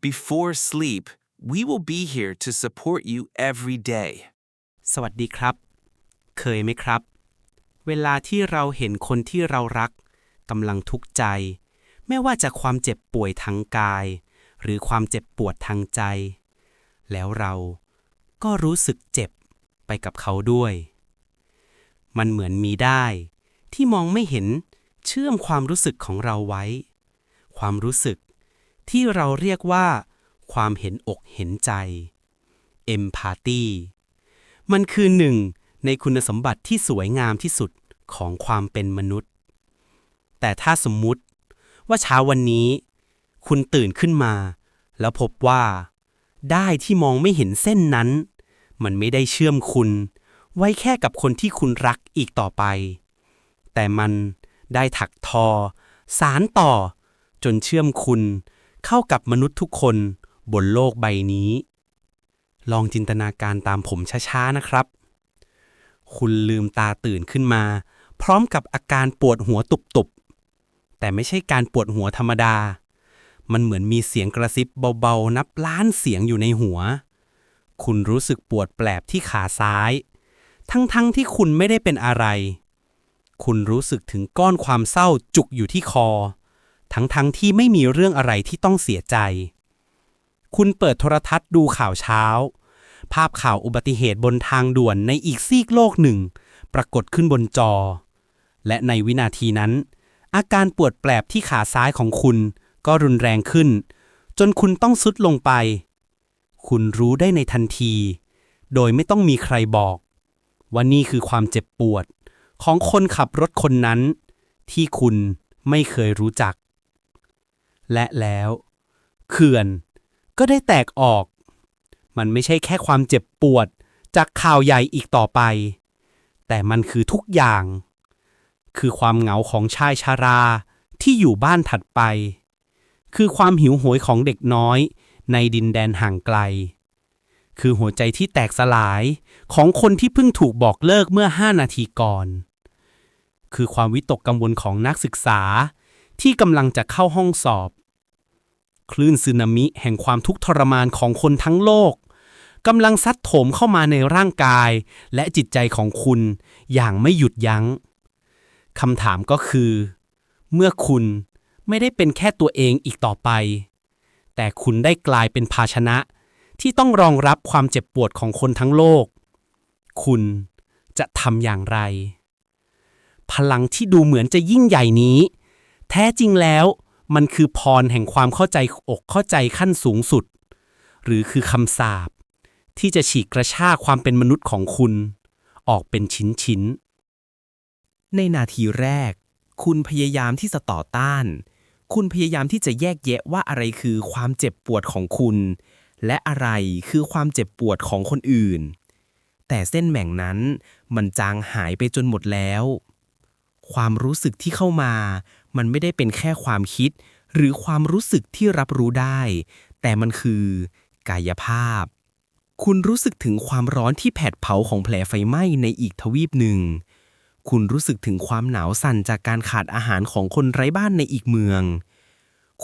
Before sleep, we will be here to support you every day. สวัสดีครับ เคยไหมครับ เวลาที่เราเห็นคนที่เรารักกำลังทุกข์ใจ ไม่ว่าจะความเจ็บป่วยทางกาย หรือความเจ็บปวดทางใจ แล้วเราก็รู้สึกเจ็บไปกับเขาด้วย มันเหมือนมีได้ ที่มองไม่เห็นเชื่อมความรู้สึกของเราไว้ ความรู้สึก ที่เราเรียกว่า ความเห็นอกเห็นใจ empathy มันคือหนึ่งในคุณสมบัติที่สวยงามที่สุดของความเป็นมนุษย์ แต่ถ้าสมมุติว่าเช้าวันนี้ คุณตื่นขึ้นมา แล้วพบว่า ได้ที่มองไม่เห็นเส้นนั้น มันไม่ได้เชื่อมคุณ ไว้แค่กับคนที่คุณรักอีกต่อไป แต่มันได้ถักทอ สารต่อ จนเชื่อมคุณ เข้ากับมนุษย์ทุกคนบนโลกใบนี้ ลองจินตนาการตามผมช้าๆนะครับ คุณลืมตาตื่นขึ้นมา พร้อมกับอาการปวดหัวตุบๆ แต่ไม่ใช่การปวดหัวธรรมดา มันเหมือนมีเสียงกระซิบเบาๆ นับล้านเสียงอยู่ในหัว คุณรู้สึกปวดแปลบที่ขาซ้าย ทั้งๆทที่คุณไม่ได้เป็นอะไร คุณรู้สึกถึงก้อนความเศร้าจุกอยู่ที่คอ ทั้งๆทที่ไม่มีเรื่องอะไรที่ต้องเสียใจ คุณเปิดโทรทัศน์ดูข่าวเช้า ภาพข่าวอุบัติเหตุบนทางด่วนในอีกซีกโลกหนึ่ง ปรากฏขึ้นบนจอ และในวินาทีนั้น อาการปวดแปลบที่ขาซ้ายของคุณก็รุนแรงขึ้น จนคุณต้องซุดลงไป คุณรู้ได้ในทันที โดยไม่ต้องมีใครบอก ว่านี่คือความเจ็บปวดของคนขับรถคนนั้น ที่คุณไม่เคยรู้จัก และแล้วเขื่อนก็ได้แตกออก มันไม่ใช่แค่ความเจ็บปวดจากข่าวใหญ่อีกต่อไป แต่มันคือทุกอย่าง คือความเหงาของชายชาราที่อยู่บ้านถัดไป คือความหิวโหยของเด็กน้อยในดินแดนห่างไกล คือหัวใจที่แตกสลายของคนที่เพิ่งถูกบอกเลิกเมื่อห้านาทีก่อน คือความวิตกกังวลของนักศึกษาที่กำลังจะเข้าห้องสอบ คลื่นสึนามิแห่งความทุกข์ทรมานของคนทั้งโลกกำลังซัดโถมเข้ามาในร่างกาย และจิตใจของคุณอย่างไม่หยุดยัง้งคำถามก็คือ เมื่อคุณไม่ได้เป็นแค่ตัวเองอีกต่อไป แต่คุณได้กลายเป็นภาชนะที่ต้องรองรับความเจ็บปวดของคนทั้งโลก คุณจะทำอย่างไร พลังที่ดูเหมือนจะยิ่งใหญ่นี้ แท้จริงแล้ว มันคือพรแห่งความเข้าใจอกเข้าใจขั้นสูงสุด หรือคือคำสาปที่จะฉีกกระชากความเป็นมนุษย์ของคุณ ออกเป็นชิ้น ในนาทีแรก คุณพยายามที่จะต่อต้าน คุณพยายามที่จะแยกแยะว่าอะไรคือความเจ็บปวดของคุณ และอะไรคือความเจ็บปวดของคนอื่น แต่เส้นแบ่งนั้นมันจางหายไปจนหมดแล้ว ความรู้สึกที่เข้ามา มันไม่ได้เป็นแค่ความคิด หรือความรู้สึกที่รับรู้ได้ แต่มันคือกายภาพ คุณรู้สึกถึงความร้อนที่แผดเผาของแผลไฟไหม้ในอีกทวีปหนึ่ง คุณรู้สึกถึงความหนาวสั่นจากการขาดอาหารของคนไร้บ้านในอีกเมือง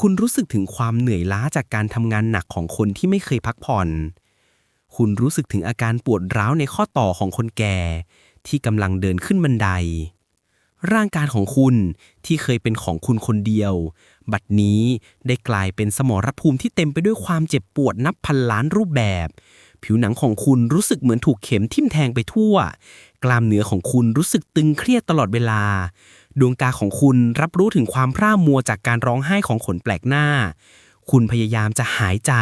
คุณรู้สึกถึงความเหนื่อยล้าจากการทำงานหนักของคนที่ไม่เคยพักผ่อน คุณรู้สึกถึงอาการปวดร้าวในข้อต่อของคนแก่ ที่กำลังเดินขึ้นบันได ร่างกายของคุณที่เคยเป็นของคุณคนเดียว บัดนี้ได้กลายเป็นสมรภูมิที่เต็มไปด้วยความเจ็บปวดนับพันล้านรูปแบบ ผิวหนังของคุณรู้สึกเหมือนถูกเข็มทิ่มแทงไปทั่ว กล้ามเนื้อของคุณรู้สึกตึงเครียดตลอดเวลา ดวงตาของคุณรับรู้ถึงความพร่ามัวจากการร้องไห้ของคนแปลกหน้า คุณพยายามจะหายใจ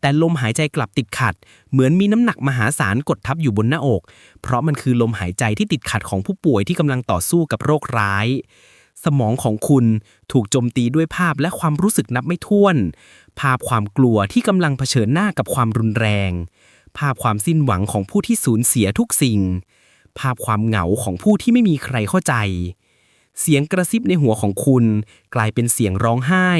แต่ลมหายใจกลับติดขัด เหมือนมีน้ำหนักมหาศาลกดทับอยู่บนหน้าอก เพราะมันคือลมหายใจที่ติดขัดของผู้ป่วยที่กำลังต่อสู้กับโรคร้าย สมองของคุณถูกโจมตีด้วยภาพและความรู้สึกนับไม่ถ้วน ภาพความกลัวที่กำลังเผชิญหน้ากับความรุนแรง ภาพความสิ้นหวังของผู้ที่สูญเสียทุกสิ่ง ภาพความเหงาของผู้ที่ไม่มีใครเข้าใจ เสียงกระซิบในหัวของคุณ กลายเป็นเสียงร้องไห้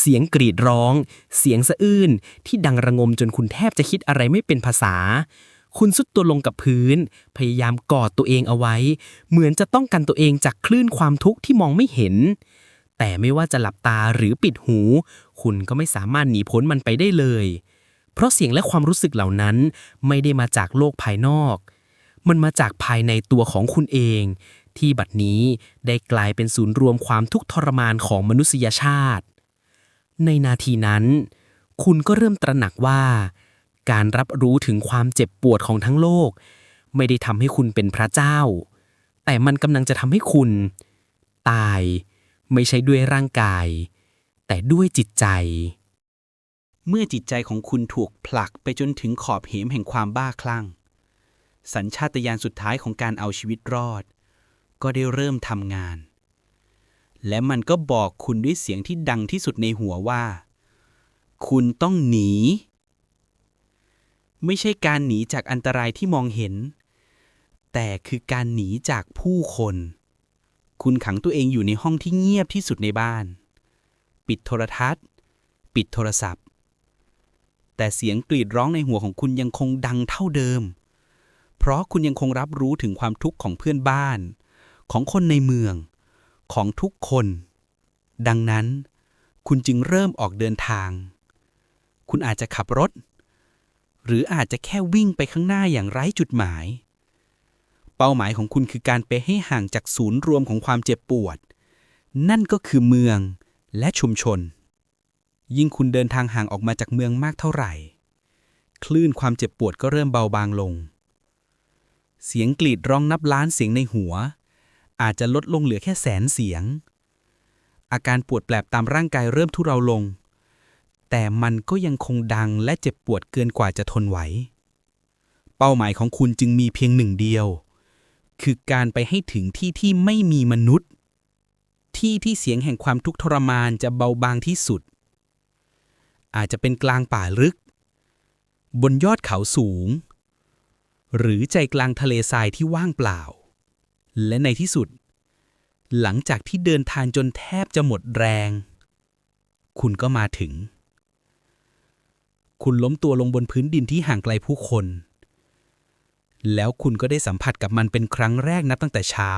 เสียงกรีดร้อง เสียงสะอื้นที่ดังระงมจนคุณแทบจะคิดอะไรไม่เป็นภาษา คุณสุดตัวลงกับพื้น พยายามกอดตัวเองเอาไว้ เหมือนจะต้องกันตัวเองจากคลื่นความทุกข์ที่มองไม่เห็น แต่ไม่ว่าจะหลับตาหรือปิดหู คุณก็ไม่สามารถหนีพ้นมันไปได้เลย เพราะเสียงและความรู้สึกเหล่านั้นไม่ได้มาจากโลกภายนอกมันมาจากภายในตัวของคุณเอง ที่บัดนี้ได้กลายเป็นศูนย์รวมความทุกข์ทรมานของมนุษยชาติ ในนาทีนั้น คุณก็เริ่มตระหนักว่า การรับรู้ถึงความเจ็บปวดของทั้งโลก ไม่ได้ทำให้คุณเป็นพระเจ้า แต่มันกำลังจะทำให้คุณ ตายไม่ใช่ด้วยร่างกาย แต่ด้วยจิตใจ เมื่อจิตใจของคุณถูกผลักไปจนถึงขอบเหวแห่งความบ้าคลั่ง สัญชาตญาณสุดท้ายของการเอาชีวิตรอด ก็ได้เริ่มทำงาน และมันก็บอกคุณด้วยเสียงที่ดังที่สุดในหัวว่า คุณต้องหนี ไม่ใช่การหนีจากอันตรายที่มองเห็น แต่คือการหนีจากผู้คน คุณขังตัวเองอยู่ในห้องที่เงียบที่สุดในบ้าน ปิดโทรทัศน์ ปิดโทรศัพท์ แต่เสียงกรีดร้องในหัวของคุณยังคงดังเท่าเดิมเพราะคุณยังคงรับรู้ถึงความทุกข์ของเพื่อนบ้าน ของคนในเมือง ของทุกคน ดังนั้นคุณจึงเริ่มออกเดินทาง คุณอาจจะขับรถ หรืออาจจะแค่วิ่งไปข้างหน้าอย่างไร้จุดหมาย เป้าหมายของคุณคือการไปให้ห่างจากศูนย์รวมของความเจ็บปวด นั่นก็คือเมืองและชุมชน ยิ่งคุณเดินทางห่างออกมาจากเมืองมากเท่าไหร่ คลื่นความเจ็บปวดก็เริ่มเบาบางลง เสียงกรีดร้องนับล้านเสียงในหัว อาจจะลดลงเหลือแค่แสนเสียง อาการปวดแปลบตามร่างกายเริ่มทุเราลง แต่มันก็ยังคงดังและเจ็บปวดเกินกว่าจะทนไหว เป้าหมายของคุณจึงมีเพียงหนึ่งเดียว คือการไปให้ถึงที่ที่ไม่มีมนุษย์ ที่ที่เสียงแห่งความทุกข์ทรมานจะเบาบางที่สุด อาจจะเป็นกลางป่าลึก บนยอดเขาสูง หรือใจกลางทะเลทรายที่ว่างเปล่า และในที่สุด หลังจากที่เดินทางจนแทบจะหมดแรง คุณก็มาถึง คุณล้มตัวลงบนพื้นดินที่ห่างไกลผู้คน แล้วคุณก็ได้สัมผัสกับมันเป็นครั้งแรกนับตั้งแต่เช้า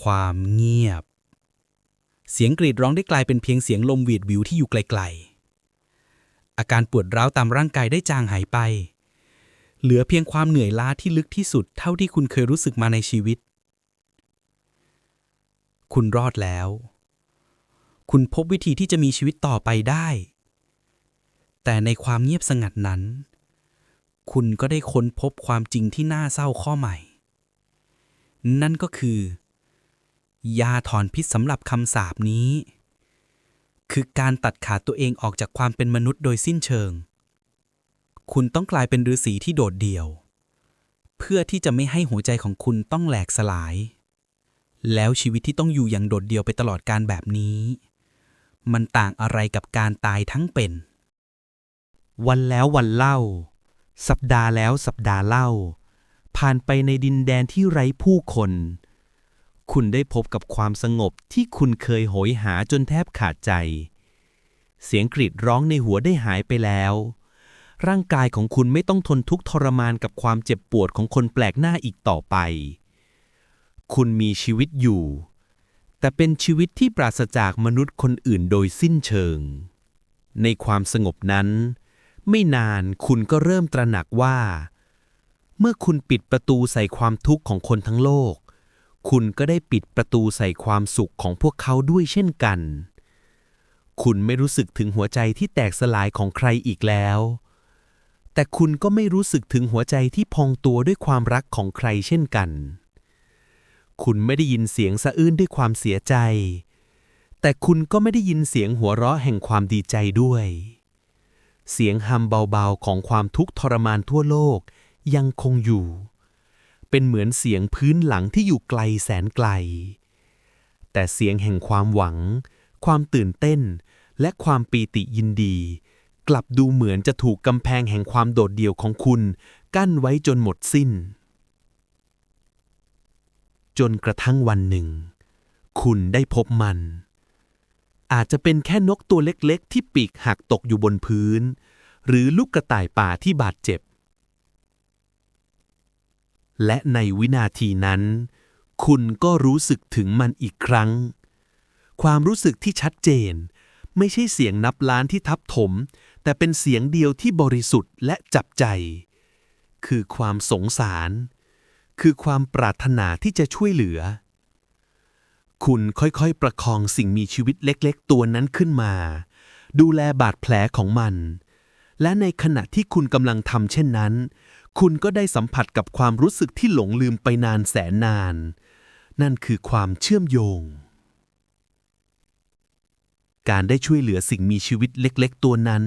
ความเงียบ เสียงกรีดร้องได้กลายเป็นเพียงเสียงลมหวีดวิวที่อยู่ไกลๆอาการปวดร้าวตามร่างกายได้จางหายไป เหลือเพียงความเหนื่อยล้าที่ลึกที่สุดเท่าที่คุณเคยรู้สึกมาในชีวิต คุณรอดแล้ว คุณพบวิธีที่จะมีชีวิตต่อไปได้ แต่ในความเงียบสงัดนั้น คุณก็ได้ค้นพบความจริงที่น่าเศร้าข้อใหม่ นั่นก็คือ ยาถอนพิษสำหรับคำสาปนี้ คือการตัดขาดตัวเองออกจากความเป็นมนุษย์โดยสิ้นเชิง คุณต้องกลายเป็นฤาษีที่โดดเดี่ยว เพื่อที่จะไม่ให้หัวใจของคุณต้องแหลกสลาย แล้วชีวิตที่ต้องอยู่อย่างโดดเดี่ยวไปตลอดการแบบนี้ มันต่างอะไรกับการตายทั้งเป็น วันแล้ววันเล่า สัปดาห์แล้วสัปดาห์เล่า ผ่านไปในดินแดนที่ไร้ผู้คน คุณได้พบกับความสงบที่คุณเคยโหยหาจนแทบขาดใจ เสียงกรีดร้องในหัวได้หายไปแล้ว ร่างกายของคุณไม่ต้องทนทุกข์ทรมานกับความเจ็บปวดของคนแปลกหน้าอีกต่อไป คุณมีชีวิตอยู่ แต่เป็นชีวิตที่ปราศจากมนุษย์คนอื่นโดยสิ้นเชิง ในความสงบนั้น ไม่นานคุณก็เริ่มตระหนักว่า เมื่อคุณปิดประตูใส่ความทุกข์ของคนทั้งโลก คุณก็ได้ปิดประตูใส่ความสุขของพวกเขาด้วยเช่นกัน คุณไม่รู้สึกถึงหัวใจที่แตกสลายของใครอีกแล้ว แต่คุณก็ไม่รู้สึกถึงหัวใจที่พองตัวด้วยความรักของใครเช่นกัน คุณไม่ได้ยินเสียงสะอื้นด้วยความเสียใจ แต่คุณก็ไม่ได้ยินเสียงหัวเราะแห่งความดีใจด้วย เสียงฮัมเบาๆของความทุกข์ทรมานทั่วโลกยังคงอยู่ เป็นเหมือนเสียงพื้นหลังที่อยู่ไกลแสนไกล แต่เสียงแห่งความหวัง ความตื่นเต้น และความปีติยินดี กลับดูเหมือนจะถูกกำแพงแห่งความโดดเดี่ยวของคุณ กั้นไว้จนหมดสิ้น จนกระทั่งวันหนึ่ง คุณได้พบมัน อาจจะเป็นแค่นกตัวเล็กๆ ที่ปีกหักตกอยู่บนพื้น หรือลูกกระต่ายป่าที่บาดเจ็บ และในวินาทีนั้น คุณก็รู้สึกถึงมันอีกครั้ง ความรู้สึกที่ชัดเจนไม่ใช่เสียงนับล้านที่ทับถม แต่เป็นเสียงเดียวที่บริสุทธิ์และจับใจ คือความสงสาร คือความปรารถนาที่จะช่วยเหลือ คุณค่อยๆประคองสิ่งมีชีวิตเล็กๆ ตัวนั้นขึ้นมา ดูแลบาดแผลของมัน และในขณะที่คุณกำลังทำเช่นนั้น คุณก็ได้สัมผัสกับความรู้สึกที่หลงลืมไปนานแสนนาน นั่นคือความเชื่อมโยง การได้ช่วยเหลือสิ่งมีชีวิตเล็กๆ ตัวนั้น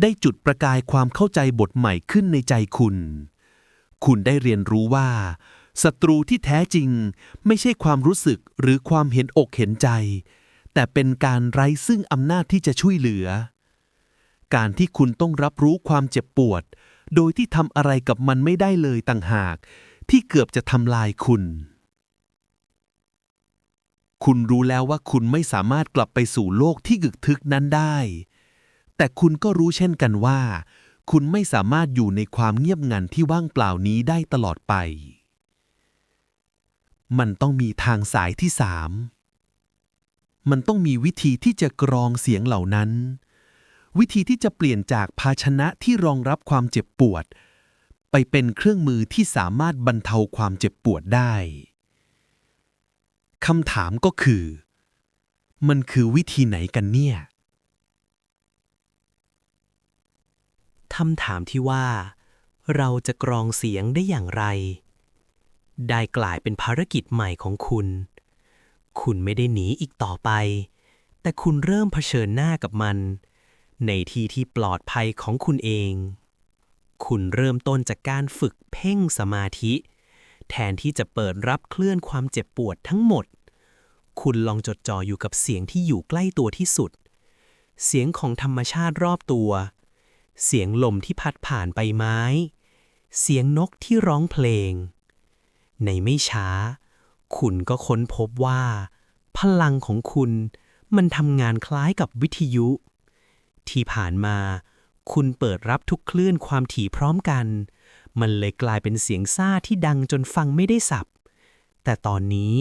ได้จุดประกายความเข้าใจบทใหม่ขึ้นในใจคุณ คุณได้เรียนรู้ว่าศัตรูที่แท้จริงไม่ใช่ความรู้สึกหรือความเห็นอกเห็นใจ แต่เป็นการไร้ซึ่งอำนาจที่จะช่วยเหลือ การที่คุณต้องรับรู้ความเจ็บปวด โดยที่ทำอะไรกับมันไม่ได้เลยต่างหาก ที่เกือบจะทำลายคุณ คุณรู้แล้วว่าคุณไม่สามารถกลับไปสู่โลกที่กึกทึกนั้นได้ แต่คุณก็รู้เช่นกันว่า คุณไม่สามารถอยู่ในความเงียบงันที่ว่างเปล่านี้ได้ตลอดไป มันต้องมีทางสายที่สาม มันต้องมีวิธีที่จะกรองเสียงเหล่านั้น วิธีที่จะเปลี่ยนจากภาชนะที่รองรับความเจ็บปวด ไปเป็นเครื่องมือที่สามารถบรรเทาความเจ็บปวดได้ คำถามก็คือ มันคือวิธีไหนกันเนี่ยคำถามที่ว่า เราจะกรองเสียงได้อย่างไร ได้กลายเป็นภารกิจใหม่ของคุณ คุณไม่ได้หนีอีกต่อไป แต่คุณเริ่มเผชิญหน้ากับมัน ในที่ที่ปลอดภัยของคุณเอง คุณเริ่มต้นจากการฝึกเพ่งสมาธิ แทนที่จะเปิดรับเคลื่อนความเจ็บปวดทั้งหมด คุณลองจดจ่ออยู่กับเสียงที่อยู่ใกล้ตัวที่สุด เสียงของธรรมชาติรอบตัว เสียงลมที่พัดผ่านใบไม้ เสียงนกที่ร้องเพลง ในไม่ช้า คุณก็ค้นพบว่า พลังของคุณมันทำงานคล้ายกับวิทยุ ที่ผ่านมา คุณเปิดรับทุกคลื่นความถี่พร้อมกัน มันเลยกลายเป็นเสียงซ่าที่ดังจนฟังไม่ได้สับ แต่ตอนนี้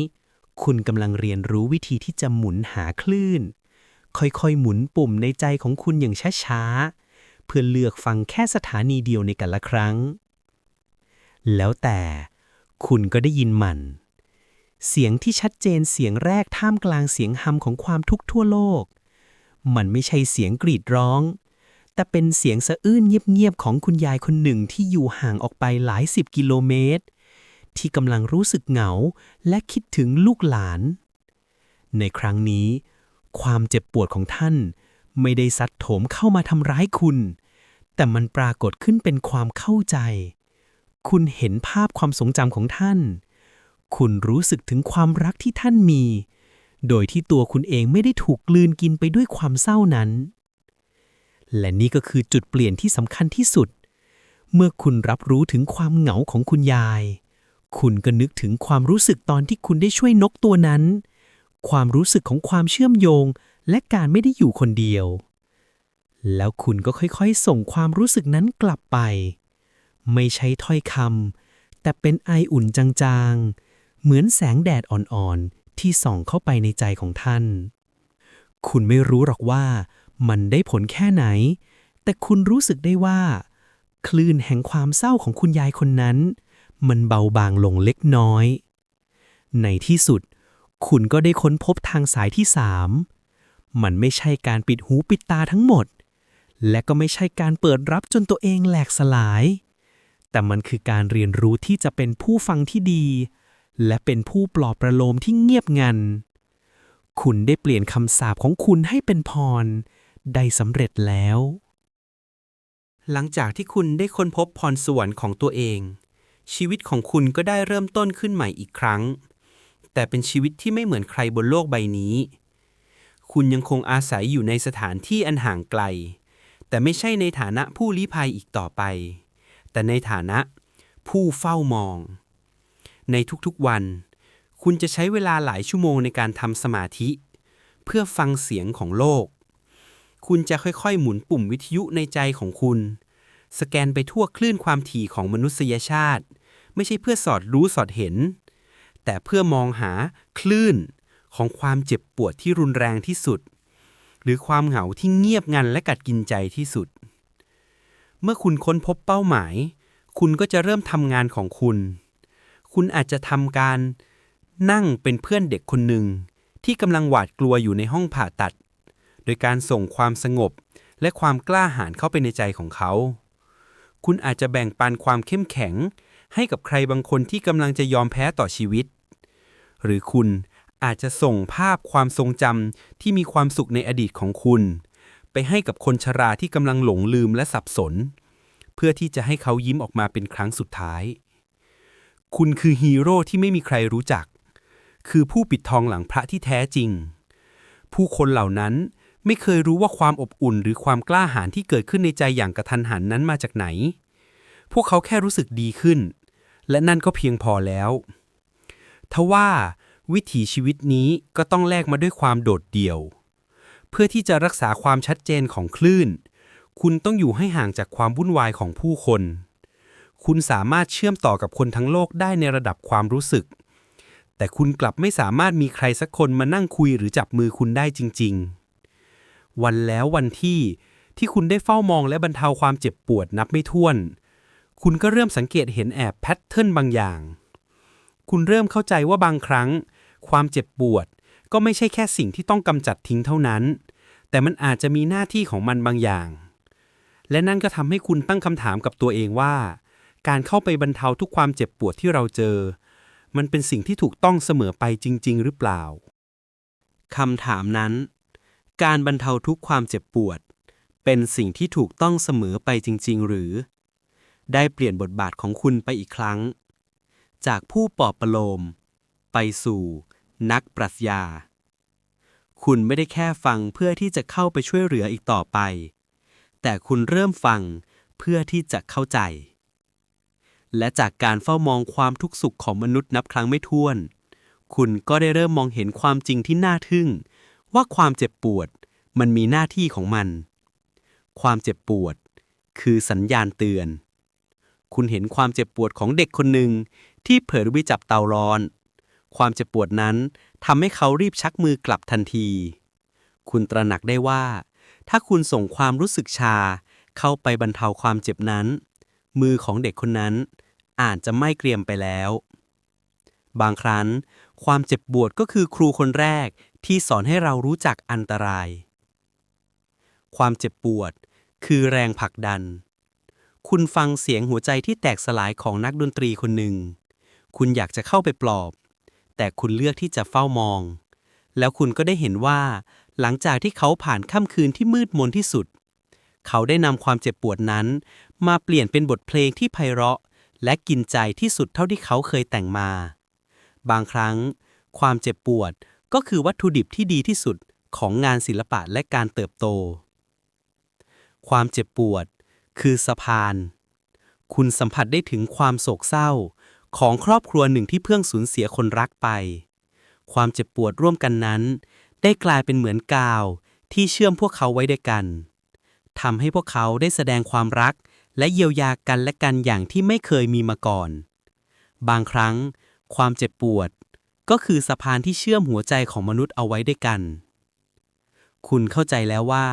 คุณกำลังเรียนรู้วิธีที่จะหมุนหาคลื่น ค่อยๆ หมุนปุ่มในใจของคุณอย่างช้าๆ เพื่อเลือกฟังแค่สถานีเดียวในแต่ละครั้ง แล้วแต่คุณก็ได้ยินมัน เสียงที่ชัดเจนเสียงแรกท่ามกลางเสียงฮัมของความทุกข์ทั่วโลก มันไม่ใช่เสียงกรีดร้อง แต่เป็นเสียงสะอื้นเงียบๆของคุณยายคนหนึ่งที่อยู่ห่างออกไปหลายสิบกิโลเมตร ที่กำลังรู้สึกเหงาและคิดถึงลูกหลาน ในครั้งนี้ ความเจ็บปวดของท่าน ไม่ได้ซัดโถมเข้ามาทำร้ายคุณ แต่มันปรากฏขึ้นเป็นความเข้าใจ คุณเห็นภาพความทรงจำของท่าน คุณรู้สึกถึงความรักที่ท่านมี โดยที่ตัวคุณเองไม่ได้ถูกกลืนกินไปด้วยความเศร้านั้น และนี่ก็คือจุดเปลี่ยนที่สำคัญที่สุด เมื่อคุณรับรู้ถึงความเหงาของคุณยาย คุณก็นึกถึงความรู้สึกตอนที่คุณได้ช่วยนกตัวนั้น ความรู้สึกของความเชื่อมโยง และการไม่ได้อยู่คนเดียว แล้วคุณก็ค่อยๆ ส่งความรู้สึกนั้นกลับไป ไม่ใช่ถ้อยคำแต่เป็นไออุ่นจางๆ เหมือนแสงแดดอ่อนๆที่ส่องเข้าไปในใจของท่าน คุณไม่รู้หรอกว่า มันได้ผลแค่ไหน แต่คุณรู้สึกได้ว่า คลื่นแห่งความเศร้าของคุณยายคนนั้น มันเบาบางลงเล็กน้อย ในที่สุด คุณก็ได้ค้นพบทางสายที่สามมันไม่ใช่การปิดหูปิดตาทั้งหมด และก็ไม่ใช่การเปิดรับจนตัวเองแหลกสลาย แต่มันคือการเรียนรู้ที่จะเป็นผู้ฟังที่ดี และเป็นผู้ปลอบประโลมที่เงียบงัน คุณได้เปลี่ยนคำสาปของคุณให้เป็นพร ได้สำเร็จแล้ว หลังจากที่คุณได้ค้นพบพรสวรรค์ของตัวเอง ชีวิตของคุณก็ได้เริ่มต้นขึ้นใหม่อีกครั้ง แต่เป็นชีวิตที่ไม่เหมือนใครบนโลกใบนี้ คุณยังคงอาศัยอยู่ในสถานที่อันห่างไกล แต่ไม่ใช่ในฐานะผู้ลี้ภัยอีกต่อไป แต่ในฐานะผู้เฝ้ามอง ในทุกๆวัน คุณจะใช้เวลาหลายชั่วโมงในการทำสมาธิ เพื่อฟังเสียงของโลก คุณจะค่อยๆ หมุนปุ่มวิทยุในใจของคุณ สแกนไปทั่วคลื่นความถี่ของมนุษยชาติ ไม่ใช่เพื่อสอดรู้สอดเห็น แต่เพื่อมองหาคลื่นของความเจ็บปวดที่รุนแรงที่สุด หรือความเหงาที่เงียบงันและกัดกินใจที่สุด เมื่อคุณค้นพบเป้าหมาย คุณก็จะเริ่มทำงานของคุณ คุณอาจจะทำการนั่งเป็นเพื่อนเด็กคนหนึ่งที่กำลังหวาดกลัวอยู่ในห้องผ่าตัด โดยการส่งความสงบ และความกล้าหาญเข้าไปในใจของเขา คุณอาจจะแบ่งปันความเข้มแข็ง ให้กับใครบางคนที่กำลังจะยอมแพ้ต่อชีวิต หรือคุณอาจจะส่งภาพความทรงจำที่มีความสุขในอดีตของคุณ ไปให้กับคนชราที่กำลังหลงลืมและสับสน เพื่อที่จะให้เขายิ้มออกมาเป็นครั้งสุดท้าย คุณคือฮีโร่ที่ไม่มีใครรู้จัก คือผู้ปิดทองหลังพระที่แท้จริง ผู้คนเหล่านั้น ไม่เคยรู้ว่าความอบอุ่นหรือความกล้าหาญที่เกิดขึ้นในใจอย่างกระทันหันนั้นมาจากไหน พวกเขาแค่รู้สึกดีขึ้น และนั่นก็เพียงพอแล้วทว่าวิถีชีวิตนี้ก็ต้องแลกมาด้วยความโดดเดี่ยว เพื่อที่จะรักษาความชัดเจนของคลื่น คุณต้องอยู่ให้ห่างจากความวุ่นวายของผู้คน คุณสามารถเชื่อมต่อกับคนทั้งโลกได้ในระดับความรู้สึก แต่คุณกลับไม่สามารถมีใครสักคนมานั่งคุยหรือจับมือคุณได้จริง ๆ วันแล้ววันที่ ที่คุณได้เฝ้ามองและบรรเทาความเจ็บปวดนับไม่ถ้วน คุณก็เริ่มสังเกตเห็นแอบแพทเทิร์นบางอย่าง คุณเริ่มเข้าใจว่าบางครั้ง ความเจ็บปวดก็ไม่ใช่แค่สิ่งที่ต้องกำจัดทิ้งเท่านั้น แต่มันอาจจะมีหน้าที่ของมันบางอย่าง และนั่นก็ทำให้คุณตั้งคำถามกับตัวเองว่า การเข้าไปบรรเทาทุกความเจ็บปวดที่เราเจอ มันเป็นสิ่งที่ถูกต้องเสมอไปจริง ๆ หรือเปล่าคำถามนั้น การบรรเทาทุกความเจ็บปวด เป็นสิ่งที่ถูกต้องเสมอไปจริง ๆ หรือ ได้เปลี่ยนบทบาทของคุณไปอีกครั้ง จากผู้ปอบประโลม ไปสู่ นักปรัชญา คุณไม่ได้แค่ฟังเพื่อที่จะเข้าไปช่วยเหลืออีกต่อไป แต่คุณเริ่มฟังเพื่อที่จะเข้าใจ และจากการเฝ้ามองความทุกข์สุขของมนุษย์นับครั้งไม่ถ้วน คุณก็ได้เริ่มมองเห็นความจริงที่น่าทึ่ง ว่าความเจ็บปวดมันมีหน้าที่ของมัน ความเจ็บปวดคือสัญญาณเตือน คุณเห็นความเจ็บปวดของเด็กคนหนึ่งที่เผลอไปจับเตาร้อน ความเจ็บปวดนั้นทำให้เขารีบชักมือกลับทันที คุณตระหนักได้ว่า ถ้าคุณส่งความรู้สึกชาเข้าไปบรรเทาความเจ็บนั้น มือของเด็กคนนั้นอาจจะไม่เกรียมไปแล้ว บางครั้ง ความเจ็บปวดก็คือครูคนแรก ที่สอนให้เรารู้จักอันตราย ความเจ็บปวด คือแรงผลักดัน คุณฟังเสียงหัวใจที่แตกสลายของนักดนตรีคนหนึ่ง คุณอยากจะเข้าไปปลอบ แต่คุณเลือกที่จะเฝ้ามอง แล้วคุณก็ได้เห็นว่า หลังจากที่เขาผ่านค่ำคืนที่มืดมนที่สุด เขาได้นำความเจ็บปวดนั้น มาเปลี่ยนเป็นบทเพลงที่ไพเราะ และกินใจที่สุดเท่าที่เขาเคยแต่งมา บางครั้ง ความเจ็บปวด ก็คือวัตถุดิบที่ดีที่สุดของงานศิลปะและการเติบโต ความเจ็บปวด คือสะพาน คุณสัมผัสได้ถึงความโศกเศร้า ของครอบครัวหนึ่งที่เพิ่งสูญเสียคนรักไป ความเจ็บปวดร่วมกันนั้น ได้กลายเป็นเหมือนกาวที่เชื่อมพวกเขาไว้ด้วยกันทำให้พวกเขาได้แสดงความรัก และเยียวยากันและกันอย่างที่ไม่เคยมีมาก่อน บางครั้ง ความเจ็บปวด ก็คือสะพานที่เชื่อมหัวใจของมนุษย์เอาไว้ด้วยกัน คุณเข้าใจแล้วว่า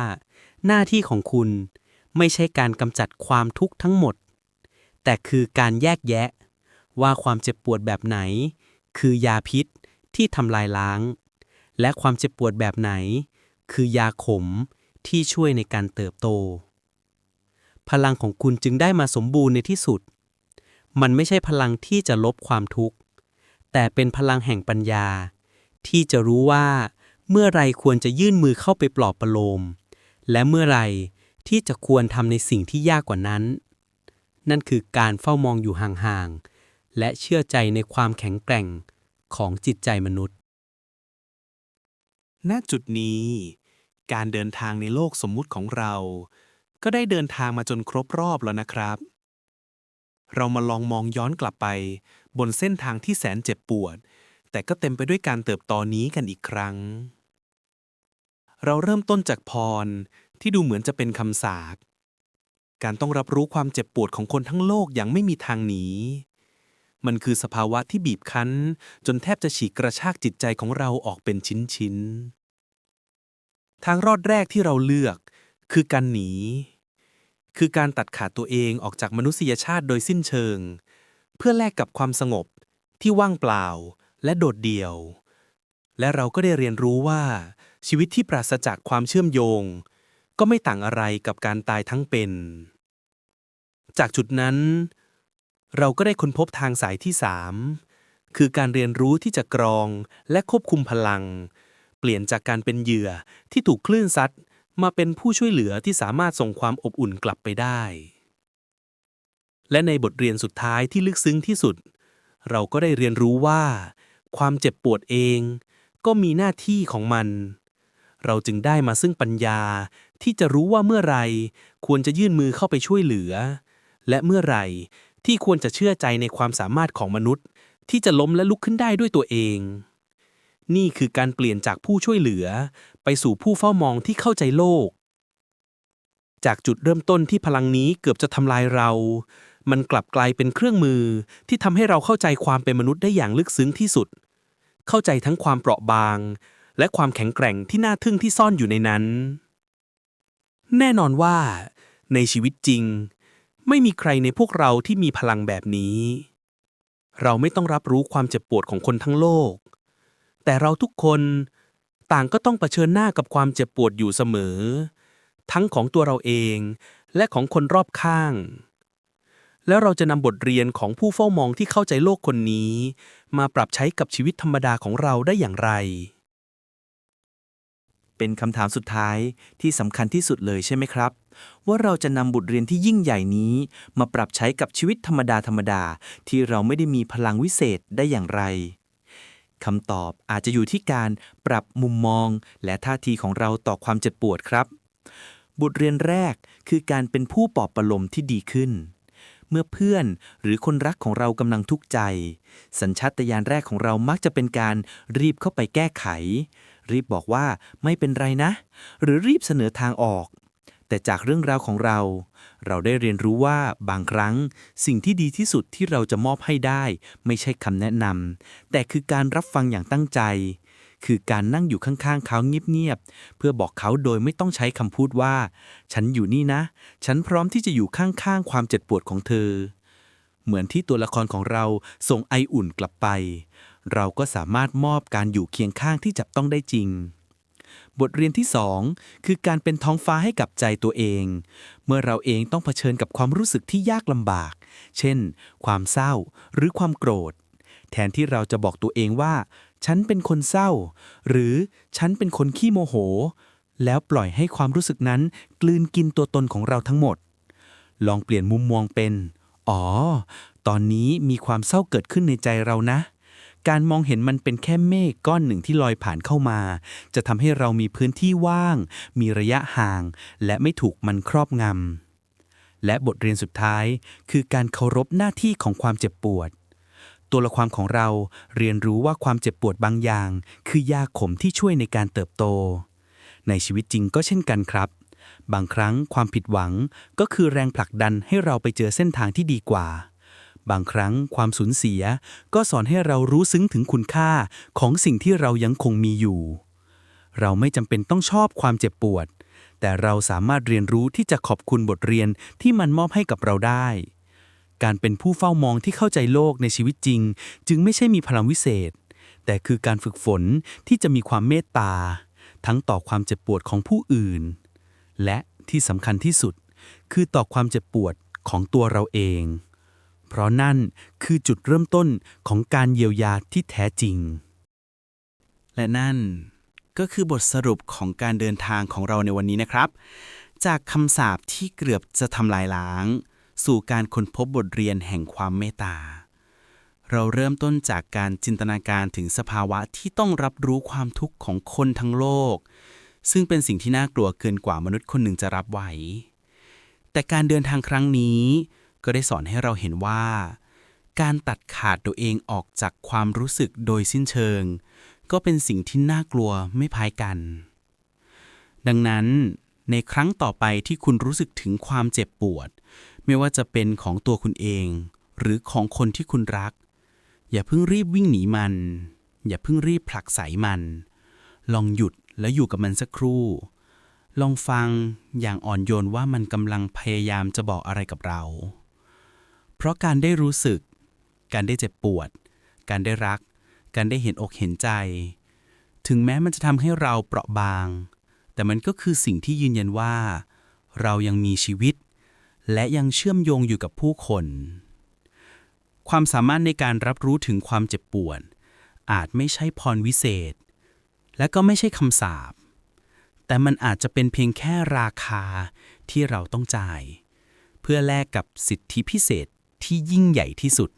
หน้าที่ของคุณไม่ใช่การกำจัดความทุกข์ทั้งหมด แต่คือการแยกแยะ ว่าความเจ็บปวดแบบไหน คือยาพิษที่ทำลายล้าง และความเจ็บปวดแบบไหน คือยาขมที่ช่วยในการเติบโต พลังของคุณจึงได้มาสมบูรณ์ในที่สุด มันไม่ใช่พลังที่จะลบความทุกข์ แต่เป็นพลังแห่งปัญญา ที่จะรู้ว่าเมื่อไรควรจะยื่นมือเข้าไปปลอบประโลม และเมื่อไรที่จะควรทำในสิ่งที่ยากกว่านั้น นั่นคือการเฝ้ามองอยู่ห่างๆ และเชื่อใจในความแข็งแกร่งของจิตใจมนุษย์ ณ จุดนี้ การเดินทางในโลกสมมุติของเรา ก็ได้เดินทางมาจนครบรอบแล้วนะครับ เรามาลองมองย้อนกลับไป บนเส้นทางที่แสนเจ็บปวด แต่ก็เต็มไปด้วยการเติบโตนี้กันอีกครั้ง เราเริ่มต้นจากพรที่ดูเหมือนจะเป็นคำสาปการต้องรับรู้ความเจ็บปวดของคนทั้งโลกอย่างไม่มีทางหนี มันคือสภาวะที่บีบคั้น จนแทบจะฉีกกระชากจิตใจของเราออกเป็นชิ้นๆ ทางรอดแรกที่เราเลือกคือการหนี คือการตัดขาดตัวเองออกจากมนุษยชาติโดยสิ้นเชิง เพื่อแลกกับความสงบที่ว่างเปล่าและโดดเดี่ยว และเราก็ได้เรียนรู้ว่า ชีวิตที่ปราศจากความเชื่อมโยง ก็ไม่ต่างอะไรกับการตายทั้งเป็น จากจุดนั้น เราก็ได้ค้นพบทางสายที่สามคือการเรียนรู้ที่จะกรองและควบคุมพลัง เปลี่ยนจากการเป็นเหยื่อที่ถูกคลื่นซัด มาเป็นผู้ช่วยเหลือที่สามารถส่งความอบอุ่นกลับไปได้ และในบทเรียนสุดท้ายที่ลึกซึ้งที่สุด เราก็ได้เรียนรู้ว่า ความเจ็บปวดเองก็มีหน้าที่ของมัน เราจึงได้มาซึ่งปัญญาที่จะรู้ว่าเมื่อไรควรจะยื่นมือเข้าไปช่วยเหลือ และเมื่อไรที่ควรจะเชื่อใจในความสามารถของมนุษย์ ที่จะล้มและลุกขึ้นได้ด้วยตัวเอง นี่คือการเปลี่ยนจากผู้ช่วยเหลือ ไปสู่ผู้เฝ้ามองที่เข้าใจโลก จากจุดเริ่มต้นที่พลังนี้เกือบจะทำลายเรา มันกลับกลายเป็นเครื่องมือที่ทำให้เราเข้าใจความเป็นมนุษย์ได้อย่างลึกซึ้งที่สุด เข้าใจทั้งความเปราะบาง และความแข็งแกร่งที่น่าทึ่งที่ซ่อนอยู่ในนั้น แน่นอนว่า ในชีวิตจริง ไม่มีใครในพวกเราที่มีพลังแบบนี้ เราไม่ต้องรับรู้ความเจ็บปวดของคนทั้งโลกแต่เราทุกคน ต่างก็ต้องเผชิญหน้ากับความเจ็บปวดอยู่เสมอ ทั้งของตัวเราเองและของคนรอบข้าง แล้วเราจะนำบทเรียนของผู้เฝ้ามองที่เข้าใจโลกคนนี้ มาปรับใช้กับชีวิตธรรมดาของเราได้อย่างไร เป็นคำถามสุดท้ายที่สำคัญที่สุดเลยใช่ไหมครับ ว่าเราจะนำบทเรียนที่ยิ่งใหญ่นี้ มาปรับใช้กับชีวิตธรรมดาธรรมดาที่เราไม่ได้มีพลังวิเศษได้อย่างไร คำตอบอาจจะอยู่ที่การปรับมุมมอง และท่าทีของเราต่อความเจ็บปวดครับ บทเรียนแรกคือการเป็นผู้ปลอบประโลมที่ดีขึ้น เมื่อเพื่อนหรือคนรักของเรากำลังทุกข์ใจ สัญชาตญาณแรกของเรามักจะเป็นการรีบเข้าไปแก้ไข รีบบอกว่าไม่เป็นไรนะ หรือรีบเสนอทางออก แต่จากเรื่องราวของเรา เราได้เรียนรู้ว่าบางครั้ง สิ่งที่ดีที่สุดที่เราจะมอบให้ได้ ไม่ใช่คำแนะนำแต่คือการรับฟังอย่างตั้งใจ คือการนั่งอยู่ข้างๆเขาเงียบๆเพื่อบอกเขาโดยไม่ต้องใช้คำพูดว่า ฉันอยู่นี่นะ ฉันพร้อมที่จะอยู่ข้างๆความเจ็บปวดของเธอ เหมือนที่ตัวละครของเราส่งไออุ่นกลับไป เราก็สามารถมอบการอยู่เคียงข้างที่จับต้องได้จริง บทเรียนที่สองคือการเป็นท้องฟ้าให้กับใจตัวเอง เมื่อเราเองต้องเผชิญกับความรู้สึกที่ยากลำบาก เช่น ความเศร้าหรือความโกรธ แทนที่เราจะบอกตัวเองว่า ฉันเป็นคนเศร้า หรือฉันเป็นคนขี้โมโห แล้วปล่อยให้ความรู้สึกนั้นกลืนกินตัวตนของเราทั้งหมด ลองเปลี่ยนมุมมองเป็น อ๋อ ตอนนี้มีความเศร้าเกิดขึ้นในใจเรานะ การมองเห็นมันเป็นแค่เมฆก้อนหนึ่งที่ลอยผ่านเข้ามา จะทำให้เรามีพื้นที่ว่าง มีระยะห่าง และไม่ถูกมันครอบงำ และบทเรียนสุดท้าย คือการเคารพหน้าที่ของความเจ็บปวด ตัวละครของเราเรียนรู้ว่าความเจ็บปวดบางอย่าง คือยาขมที่ช่วยในการเติบโต ในชีวิตจริงก็เช่นกันครับ บางครั้งความผิดหวังก็คือแรงผลักดันให้เราไปเจอเส้นทางที่ดีกว่า บางครั้งความสูญเสีย ก็สอนให้เรารู้ซึ้งถึงคุณค่าของสิ่งที่เรายังคงมีอยู่ เราไม่จำเป็นต้องชอบความเจ็บปวด แต่เราสามารถเรียนรู้ที่จะขอบคุณบทเรียนที่มันมอบให้กับเราได้ การเป็นผู้เฝ้ามองที่เข้าใจโลกในชีวิตจริง จึงไม่ใช่มีพลังวิเศษ แต่คือการฝึกฝนที่จะมีความเมตตา ทั้งต่อความเจ็บปวดของผู้อื่น และที่สำคัญที่สุด คือต่อความเจ็บปวดของตัวเราเอง เพราะนั่นคือจุดเริ่มต้นของการเยียวยาที่แท้จริง และนั่นก็คือบทสรุปของการเดินทางของเราในวันนี้นะครับ จากคำสาปที่เกือบจะทำลายล้าง สู่การค้นพบบทเรียนแห่งความเมตตา เราเริ่มต้นจากการจินตนาการถึงสภาวะที่ต้องรับรู้ความทุกข์ของคนทั้งโลก ซึ่งเป็นสิ่งที่น่ากลัวเกินกว่ามนุษย์คนหนึ่งจะรับไหว แต่การเดินทางครั้งนี้ ก็ได้สอนให้เราเห็นว่า การตัดขาดตัวเองออกจากความรู้สึกโดยสิ้นเชิง ก็เป็นสิ่งที่น่ากลัวไม่พายกัน ดังนั้นในครั้งต่อไปที่คุณรู้สึกถึงความเจ็บปวด ไม่ว่าจะเป็นของตัวคุณเอง หรือของคนที่คุณรัก อย่าเพิ่งรีบวิ่งหนีมัน อย่าเพิ่งรีบผลักไสมัน ลองหยุดแล้วอยู่กับมันสักครู่ ลองฟังอย่างอ่อนโยนว่ามันกำลังพยายามจะบอกอะไรกับเรา เพราะการได้รู้สึก การได้เจ็บปวด การได้รัก การได้เห็นอกเห็นใจ ถึงแม้มันจะทำให้เราเปราะบาง แต่มันก็คือสิ่งที่ยืนยันว่า เรายังมีชีวิต และยังเชื่อมโยงอยู่กับผู้คน ความสามารถในการรับรู้ถึงความเจ็บปวด อาจไม่ใช่พรวิเศษ และก็ไม่ใช่คำสาปแต่มันอาจจะเป็นเพียงแค่ราคาที่เราต้องจ่าย เพื่อแลกกับสิทธิพิเศษ ที่ยิ่งใหญ่ที่สุด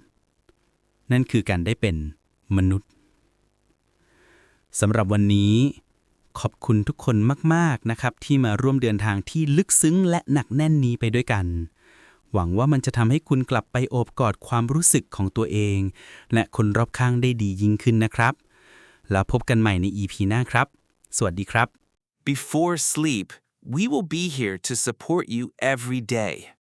นั่นคือการได้เป็นมนุษย์สำหรับวันนี้ ขอบคุณทุกคนมาก ๆ นะครับ ที่มาร่วมเดินทางที่ลึกซึ้งและหนักแน่นนี้ไปด้วยกัน หวังว่ามันจะทำให้คุณกลับไปโอบกอดความรู้สึกของตัวเอง และคนรอบข้างได้ดียิ่งขึ้นนะครับ แล้วพบกันใหม่ใน EP หน้าครับ สวัสดีครับ Before sleep, we will be here to support you every day.